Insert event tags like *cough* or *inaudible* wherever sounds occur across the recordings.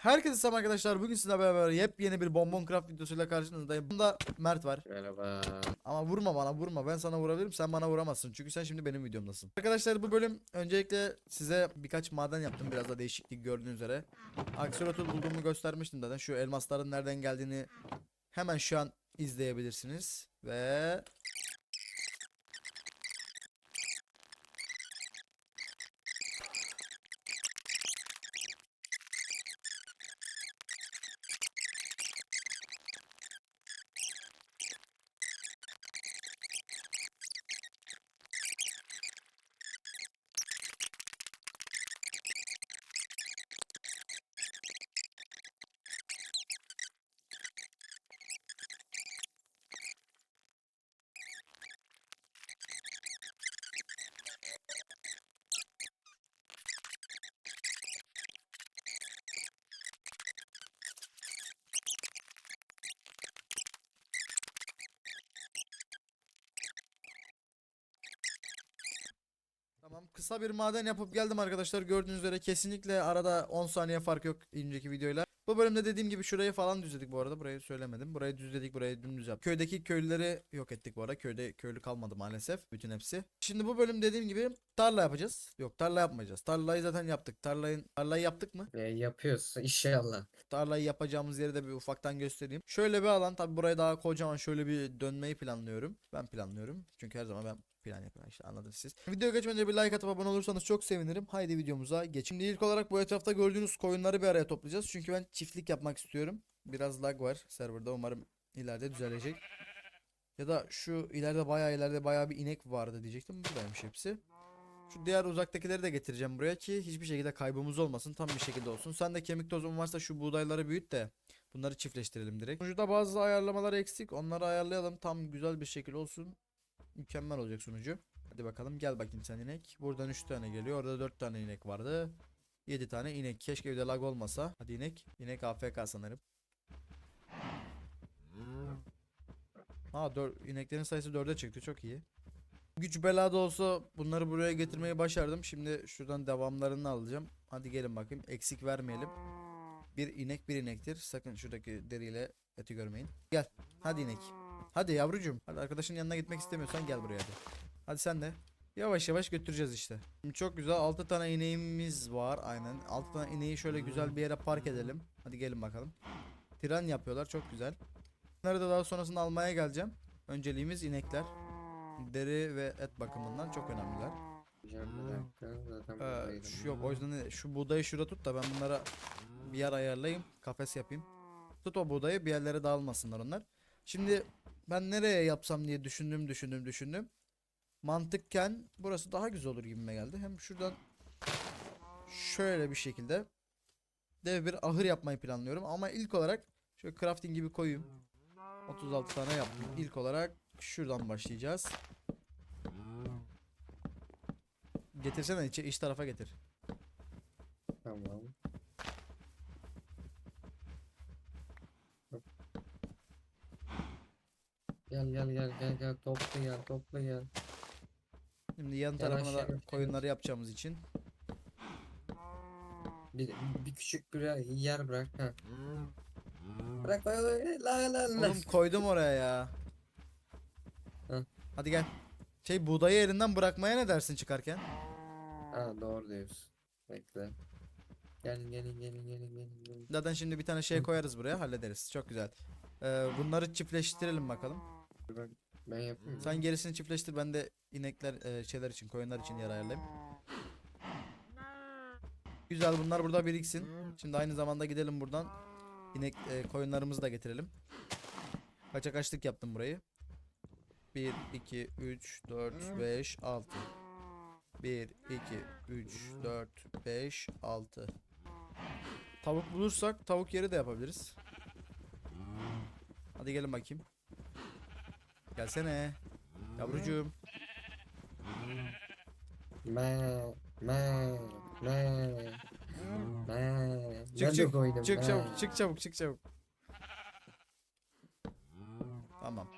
Herkese selam arkadaşlar. Bugün sizlerle beraber yepyeni bir bonbon craft videosuyla karşınızdayım. Bunda Mert var. Merhaba. Ama vurma bana vurma. Ben sana vurabilirim. Sen bana vuramazsın. Çünkü sen şimdi benim videomdasın. Arkadaşlar bu bölüm öncelikle size birkaç maden yaptım. Biraz da değişiklik gördüğünüz üzere. Aksolotl bulduğumu göstermiştim zaten. Şu elmasların nereden geldiğini hemen şu an izleyebilirsiniz. Ve Tamam kısa bir maden yapıp geldim arkadaşlar. Gördüğünüz üzere kesinlikle arada 10 saniye fark yok önceki videoyla. Bu bölümde dediğim gibi şurayı falan düzledik bu arada. Burayı söylemedim. Burayı düzledik, burayı dümdüz yaptık. Köydeki köylüleri yok ettik bu arada. Köyde köylü kalmadı maalesef. Bütün hepsi. Şimdi bu bölüm dediğim gibi tarla yapacağız. Yok tarla yapmayacağız. Tarlayı zaten yaptık. Tarlayı, tarlayı yaptık mı? E, yapıyoruz inşallah. Tarlayı yapacağımız yeri de bir ufaktan göstereyim. Şöyle bir alan tabi burayı daha kocaman şöyle bir dönmeyi planlıyorum. Ben planlıyorum. Çünkü her zaman ben plan yapıyorum işte anladınız siz. Videoya geçmeden bir like atıp abone olursanız çok sevinirim. Haydi videomuza geçelim. Şimdi ilk olarak bu etrafta gördüğünüz koyunları bir araya toplayacağız. Çünkü ben çiftlik yapmak istiyorum. Biraz lag var serverda umarım ileride düzelecek. Ya da şu ileride bayağı ileride bayağı bir inek vardı diyecektim. Buradaymış hepsi. Şu diğer uzaktakileri de getireceğim buraya ki hiçbir şekilde kaybımız olmasın. Tam bir şekilde olsun. Sen de kemik tozun varsa şu buğdayları büyüt de bunları çiftleştirelim direkt. Sunucuda bazı ayarlamalar eksik. Onları ayarlayalım. Tam güzel bir şekil olsun. Mükemmel olacak sunucu. Hadi bakalım gel bakayım sen inek. Buradan 3 tane geliyor. Orada 4 tane inek vardı. 7 tane inek. Keşke evde lag olmasa. Hadi inek. İnek AFK sanırım. Ha 4 ineklerin sayısı 4'e çıktı. Çok iyi. Güç belada olsa bunları buraya getirmeyi başardım. Şimdi şuradan devamlarını alacağım. Hadi gelin bakayım. Eksik vermeyelim. Bir inek bir inektir. Sakın şuradaki deriyle eti görmeyin. Gel. Hadi inek. Hadi yavrucuğum. Hadi arkadaşın yanına gitmek istemiyorsan gel buraya hadi. Hadi sen de. Yavaş yavaş götüreceğiz işte. Şimdi çok güzel 6 tane ineğimiz var aynen. 6 tane ineği şöyle güzel bir yere park edelim. Hadi gelin bakalım. Tren yapıyorlar çok güzel. Bunları da daha sonrasında almaya geleceğim. Önceliğimiz inekler. Deri ve et bakımından çok önemliler. Hocam bir dakika zaten Ee, şu, yok o yüzden de- şu buğdayı şurada tut da ben bunlara bir yer ayarlayayım. Kafes yapayım. Tut o buğdayı bir yerlere dağılmasınlar onlar. Şimdi ben nereye yapsam diye düşündüm düşündüm düşündüm. Mantıkken burası daha güzel olur gibime geldi. Hem şuradan şöyle bir şekilde dev bir ahır yapmayı planlıyorum. Ama ilk olarak şöyle crafting gibi koyayım. 36 tane yaptım. İlk olarak şuradan başlayacağız. Getirsene içe iç tarafa getir. Tamam. Gel gel gel gel gel topla gel topla gel. Şimdi yan Yavaş tarafına da koyunları yapacağımız için. Bir, bir küçük bir yer bırak ha. Bırak bırak bırak. la la la. Oğlum koydum oraya ya. Hı. Hadi gel. Şey buğdayı elinden bırakmaya ne dersin çıkarken? Ha doğru diyorsun. Bekle. Gelin gelin gelin gelin gelin. gelin. Zaten şimdi bir tane şey koyarız buraya hallederiz. Çok güzel. Ee, bunları çiftleştirelim bakalım. Ben yapayım. Sen gerisini çiftleştir ben de inekler e, şeyler için koyunlar için yer ayarlayayım. Güzel bunlar burada biriksin. Şimdi aynı zamanda gidelim buradan. İnek e, koyunlarımızı da getirelim. Kaçak açlık yaptım burayı. 1 2 3 4 5 6 1 2 3 4 5 6 Tavuk bulursak tavuk yeri de yapabiliriz. Hadi gelin bakayım. Gelsene. Yavrucuğum. Me me me me. Çık çık. koydum, Çık me. çabuk. Çık çabuk. Çık çabuk. Tamam.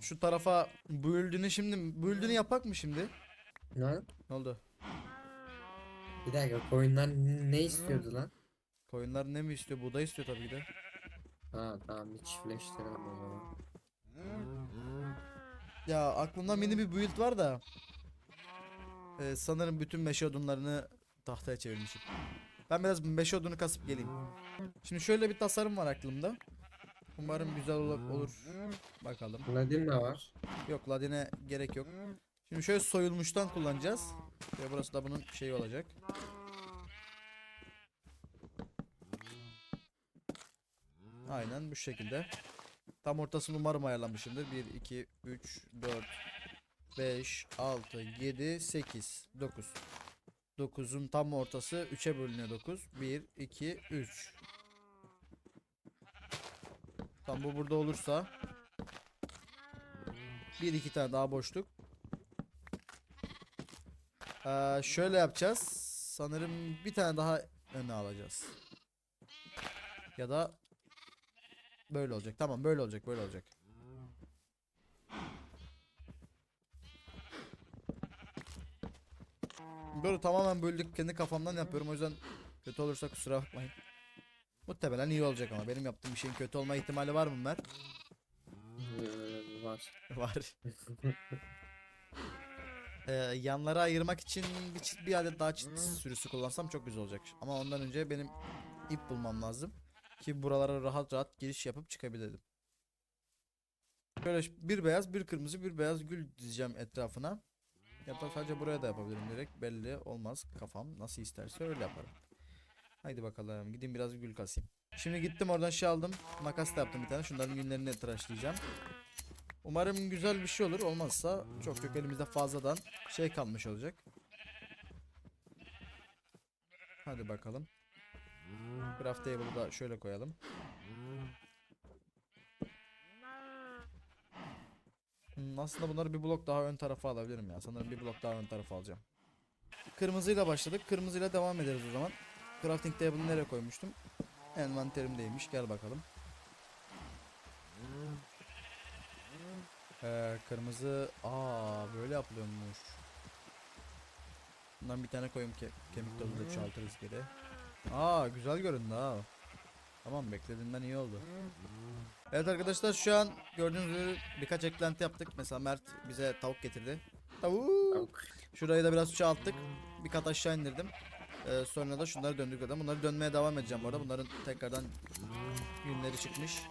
Şu tarafa büyüldüğünü şimdi büyüldüğünü yapak mı şimdi? Ne? Ne oldu? Bir dakika koyunlar ne istiyordu lan? Koyunlar ne mi istiyor? Buğday istiyor tabii ki de. Ha tamam bir çiftleştirelim o zaman. Ya aklımda mini bir build var da. Ee, sanırım bütün meşe odunlarını tahtaya çevirmişim. Ben biraz meşe odunu kasıp geleyim. Şimdi şöyle bir tasarım var aklımda. Umarım güzel olur. olur. Bakalım. Ladin de var. Yok ladine gerek yok. Şimdi şöyle soyulmuştan kullanacağız. Ve burası da bunun şeyi olacak. Aynen bu şekilde. Tam ortasını umarım ayarlamışımdır. 1, 2, 3, 4, 5, 6, 7, 8, 9. 9'un tam ortası 3'e bölünüyor 9. 1, 2, 3. Tam bu burada olursa bir iki tane daha boşluk. Ee, şöyle yapacağız. Sanırım bir tane daha öne alacağız. Ya da böyle olacak. Tamam böyle olacak böyle olacak. Böyle tamamen böldük kendi kafamdan yapıyorum o yüzden kötü olursa kusura bakmayın. Muhtemelen iyi olacak ama benim yaptığım bir şeyin kötü olma ihtimali var mı Mert? Ee, var. *laughs* Var. Ee, yanlara ayırmak için bir, çit- bir adet daha çit sürüsü kullansam çok güzel olacak. Ama ondan önce benim ip bulmam lazım. Ki buralara rahat rahat giriş yapıp çıkabilelim. Şöyle bir beyaz, bir kırmızı, bir beyaz gül dizeceğim etrafına. Ya sadece buraya da yapabilirim direkt. Belli olmaz. Kafam nasıl isterse öyle yaparım. Haydi bakalım. Gideyim biraz gül kasayım. Şimdi gittim oradan şey aldım. Makas da yaptım bir tane. Şunların günlerini tıraşlayacağım. Umarım güzel bir şey olur. Olmazsa çok çok elimizde fazladan şey kalmış olacak. Hadi bakalım. Craft table'ı da şöyle koyalım. Hmm, aslında bunları bir blok daha ön tarafa alabilirim ya. Sanırım bir blok daha ön tarafa alacağım. Kırmızıyla başladık. Kırmızıyla devam ederiz o zaman. Crafting table'ı nereye koymuştum? Envanterimdeymiş. Gel bakalım. Ee, kırmızı aa böyle yapılıyormuş. Bundan bir tane koyayım ki kemik tozu da çoğaltırız geri. Aa güzel göründü ha. Tamam beklediğimden iyi oldu. Evet arkadaşlar şu an gördüğünüz gibi birkaç eklenti yaptık. Mesela Mert bize tavuk getirdi. Tavuk. Şurayı da biraz çoğalttık. Bir kat aşağı indirdim. Ee, sonra da şunları döndürüyorum. Bunları dönmeye devam edeceğim bu arada. Bunların tekrardan günleri çıkmış.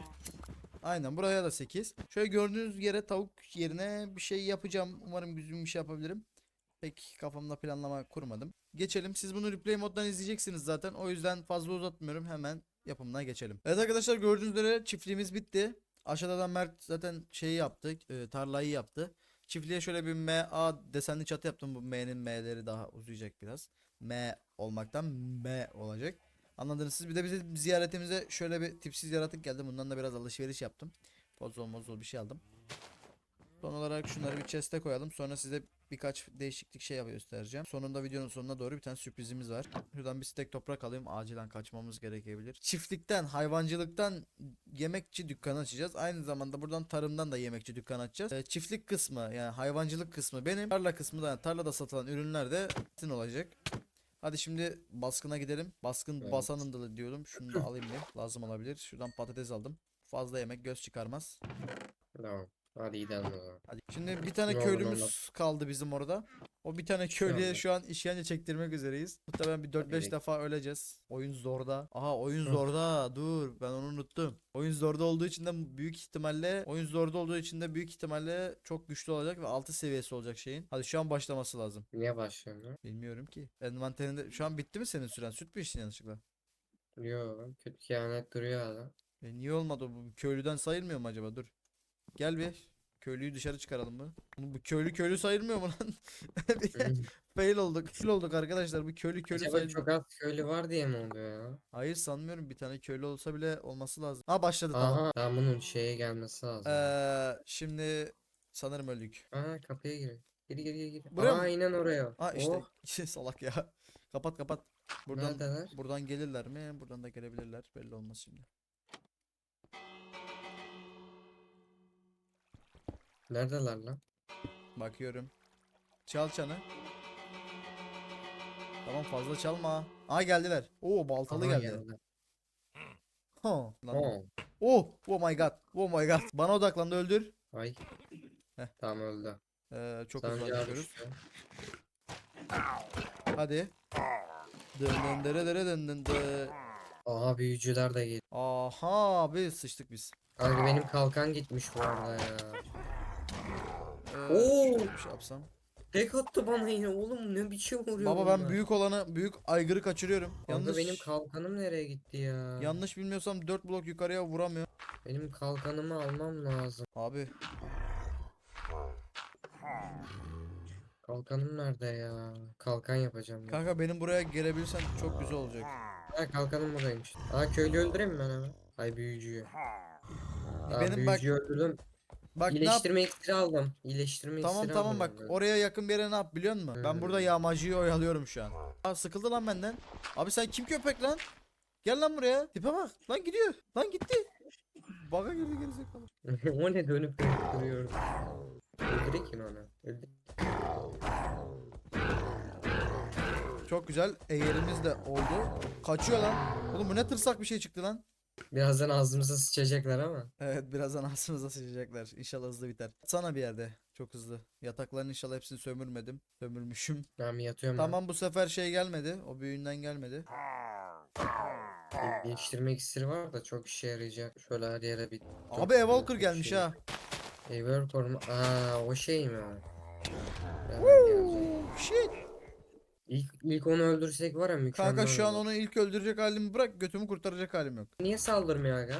Aynen buraya da 8. Şöyle gördüğünüz yere tavuk yerine bir şey yapacağım. Umarım güzel bir şey yapabilirim. Pek kafamda planlama kurmadım. Geçelim. Siz bunu replay moddan izleyeceksiniz zaten. O yüzden fazla uzatmıyorum. Hemen yapımına geçelim. Evet arkadaşlar gördüğünüz üzere çiftliğimiz bitti. Aşağıda da Mert zaten şeyi yaptı. e, tarlayı yaptı. Çiftliğe şöyle bir MA desenli çatı yaptım. Bu M'nin M'leri daha uzayacak biraz. M olmaktan M olacak. Anladınız siz. Bir de bize ziyaretimize şöyle bir tipsiz yaratık geldi. Bundan da biraz alışveriş yaptım. Pozol mozol bir şey aldım. Son olarak şunları bir chest'e koyalım. Sonra size birkaç değişiklik şey göstereceğim. Sonunda videonun sonuna doğru bir tane sürprizimiz var. Şuradan bir stek toprak alayım. Acilen kaçmamız gerekebilir. Çiftlikten, hayvancılıktan yemekçi dükkanı açacağız. Aynı zamanda buradan tarımdan da yemekçi dükkanı açacağız. Ee, çiftlik kısmı yani hayvancılık kısmı benim. Tarla kısmı da yani tarlada satılan ürünler de sizin olacak. Hadi şimdi baskına gidelim. Baskın Evet. basanın da diyorum. Şunu da alayım bir. Lazım olabilir. Şuradan patates aldım. Fazla yemek göz çıkarmaz. Tamam. Hadi gidelim o zaman. Hadi. Şimdi bir tane Ne olur köylümüz olmaz. kaldı bizim orada. O bir tane köylüye şu an işkence çektirmek üzereyiz. Muhtemelen bir 4-5 Hadi. defa öleceğiz. Oyun zorda. Aha oyun Hı. zorda. Dur ben onu unuttum. Oyun zorda olduğu için de büyük ihtimalle oyun zorda olduğu için de büyük ihtimalle çok güçlü olacak ve 6 seviyesi olacak şeyin. Hadi şu an başlaması lazım. Niye başlıyorsun lan? Bilmiyorum ki. Envanterinde şu an bitti mi senin süren? Süt mü içtin yanlışlıkla? Yo kötü kehanet duruyor hala. E niye olmadı bu köylüden sayılmıyor mu acaba? Dur. Gel bir. Köylüyü dışarı çıkaralım mı? Bu köylü köylü sayılmıyor mu lan? *laughs* Fail olduk. Fail olduk arkadaşlar. Bu köylü köylü Acaba sayılmıyor. çok az köylü var diye mi oluyor ya? Hayır sanmıyorum. Bir tane köylü olsa bile olması lazım. Ha başladı tamam. Aha. Tamam bunun şeye gelmesi lazım. Ee, şimdi sanırım öldük. Aa kapıya gir. Gir gir gir gir. Buraya mı? Aynen oraya. Ha işte Oh, *laughs* salak ya. Kapat kapat. Buradan Neredeler? buradan gelirler mi? Buradan da gelebilirler. Belli olmaz şimdi. Neredeler lan? Bakıyorum. Çal çanı. Tamam fazla çalma. Aa geldiler. Oo baltalı Aha, geldi. geldi. Ha. Lan. Oo. Oh, oh my god. Oh my god. Bana odaklandı öldür. Ay. Heh. Tamam öldü. Ee, çok Sana hızlı. Hadi. Dırı dırı dın dın dı. Aha büyücüler de geliyor. Aha abi sıçtık biz. Kanka benim kalkan gitmiş bu arada ya. Ee, Oo. bir şey yapsam. Tek attı bana yine oğlum ne biçim vuruyor Baba ben bunlar? büyük olanı büyük aygırı kaçırıyorum. Kanka Yanlış benim kalkanım nereye gitti ya? yanlış bilmiyorsam 4 blok yukarıya vuramıyor. Benim kalkanımı almam lazım. Abi Kalkanım nerede ya? Kalkan yapacağım ben. kanka benim buraya gelebilirsen çok güzel olacak. Ha kalkanım buradaymış. Aa köylü öldüreyim mi ben hemen? Ay büyücüyü. Aa, Benim bak- büyücüyü öldürdüm. Bak? İyileştirme iksiri aldım. İyileştirme Tamam iksiri tamam aldım bak ben. oraya yakın bir yere ne yap biliyor musun? Ben burada Hmm. yağmacıyı oyalıyorum şu an. Aa sıkıldı lan benden. Abi sen kim köpek lan? Gel lan buraya. Tipe bak. Lan gidiyor. Lan gitti. Baga girdi gerizekalı. *laughs* o ne dönüp dönüp duruyor. Öldürek mi onu? Öldür. Çok güzel. Eğerimiz de oldu. Kaçıyor lan. Oğlum bu ne tırsak bir şey çıktı lan. Birazdan ağzımıza sıçacaklar ama. Evet birazdan *laughs* ağzımıza sıçacaklar. İnşallah hızlı biter. Sana bir yerde. Çok hızlı. Yatakların inşallah hepsini sömürmedim. Sömürmüşüm. Ben yatıyorum ben? Tamam bu sefer şey gelmedi. O büyüğünden gelmedi. Geliştirme iksiri var da çok işe yarayacak. Şöyle her yere bir... Abi Evolker gelmiş ha. Ever koruma... Aa o şey mi? Shit. İlk, ilk onu öldürsek var ya mükemmel Kanka şu an olur. onu ilk öldürecek halimi bırak götümü kurtaracak halim yok. Niye saldırmıyor aga?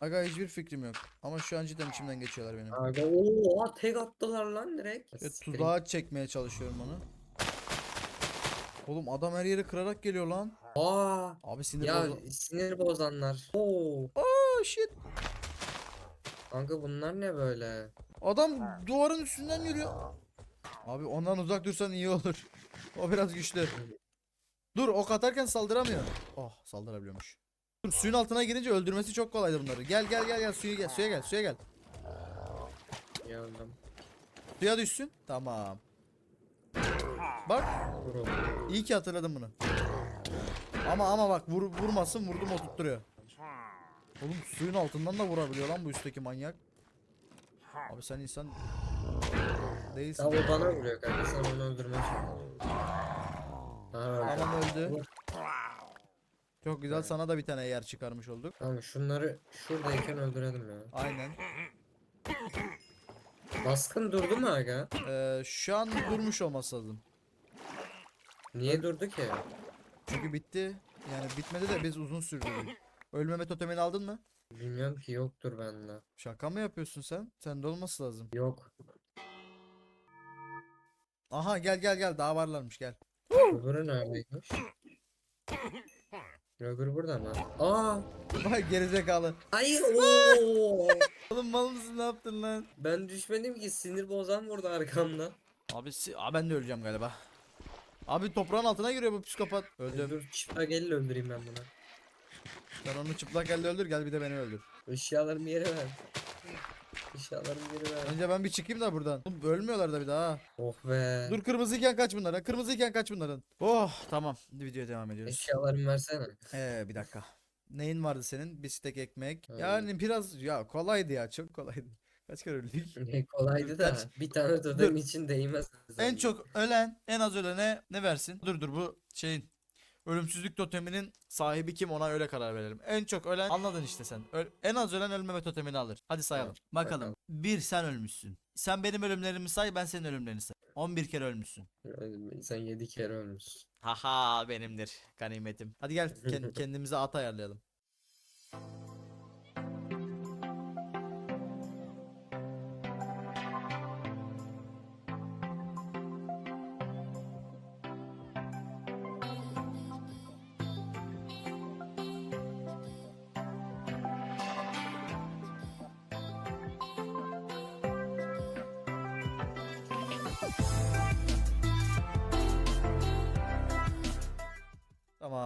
Aga hiçbir fikrim yok. Ama şu an cidden içimden geçiyorlar benim. Aga ooo tek attılar lan direkt. Ve Siktir tuzağa çekmeye çalışıyorum onu. Oğlum adam her yeri kırarak geliyor lan. Aa Abi sinir ya bozu- sinir bozanlar. Oo Oh shit. kanka bunlar ne böyle? Adam duvarın üstünden yürüyor. Abi ondan uzak dursan iyi olur. *laughs* O biraz güçlü. Dur ok atarken saldıramıyor. Oh saldırabiliyormuş. Dur, suyun altına girince öldürmesi çok kolaydı bunları. Gel gel gel gel suya gel suya gel suya gel. Geldim. Suya düşsün. Tamam. Bak iyi ki hatırladım bunu. Ama ama bak vur, vurmasın vurdum oturtturuyor. Oğlum suyun altından da vurabiliyor lan bu üstteki manyak. Abi sen insan değilsin. O bana vuruyor kanka sen onu öldürmeye. Tamam öldü. Çok güzel sana da bir tane yer çıkarmış olduk. Kanka şunları şuradayken öldürelim ya. Aynen. Baskın durdu mu aga? Ee, şu an durmuş olması lazım. Niye durdu ki? Çünkü bitti. Yani bitmedi de biz uzun sürdürdük. Ölmeme totemini aldın mı? Bilmiyorum ki yoktur bende. Şaka mı yapıyorsun sen? Sende olması lazım. Yok. Aha gel gel gel daha varlarmış gel. Öbürü neredeymiş? Öbürü burada mı? Aa! Vay gerizekalı. Hayır *laughs* ooo! Oğlum mal mısın ne yaptın lan? ben düşmedim ki sinir bozan vurdu arkamdan. Abi si Aa, ben de öleceğim galiba. Abi toprağın altına giriyor bu psikopat. Öldüm. Dur çıplak elle öldüreyim ben bunu. Sen onu çıplak elde öldür gel bir de beni öldür. Eşyalarımı yere ver. Eşyalarımı yere ver. Önce ben bir çıkayım da buradan. Oğlum ölmüyorlar da bir daha. ha. Oh be. Dur kırmızıyken kaç bunlara. Kırmızıyken kaç bunların. Oh tamam. Videoya devam ediyoruz. Eşyalarımı versene. Ee bir dakika. Neyin vardı senin? Bir stek ekmek. Aynen. Yani biraz ya kolaydı ya çok kolaydı. Kaç kere öldük? *laughs* Ne kolaydı da kaç- bir tane totem için değmez. En çok ölen, en az ölene ne versin? Dur dur bu şeyin ölümsüzlük toteminin sahibi kim ona öyle karar verelim. En çok ölen anladın işte sen. Öl- en az ölen ölmeme totemini alır. Hadi sayalım. Bakalım. Bir sen ölmüşsün. Sen benim ölümlerimi say ben senin ölümlerini say. 11 kere ölmüşsün. Sen yedi kere ölmüşsün. Haha benimdir ganimetim. Hadi gel kend- *laughs* kendimize at ayarlayalım.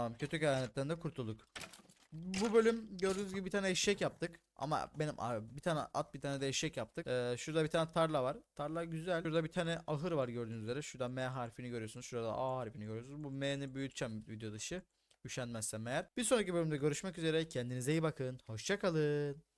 Tamam kötü kehanetten de kurtulduk. Bu bölüm gördüğünüz gibi bir tane eşek yaptık. Ama benim bir tane at bir tane de eşek yaptık. Ee, şurada bir tane tarla var. Tarla güzel. Şurada bir tane ahır var gördüğünüz üzere. Şurada M harfini görüyorsunuz. Şurada A harfini görüyorsunuz. Bu M'ni büyüteceğim video dışı. Üşenmezsem eğer. Bir sonraki bölümde görüşmek üzere. Kendinize iyi bakın. Hoşçakalın.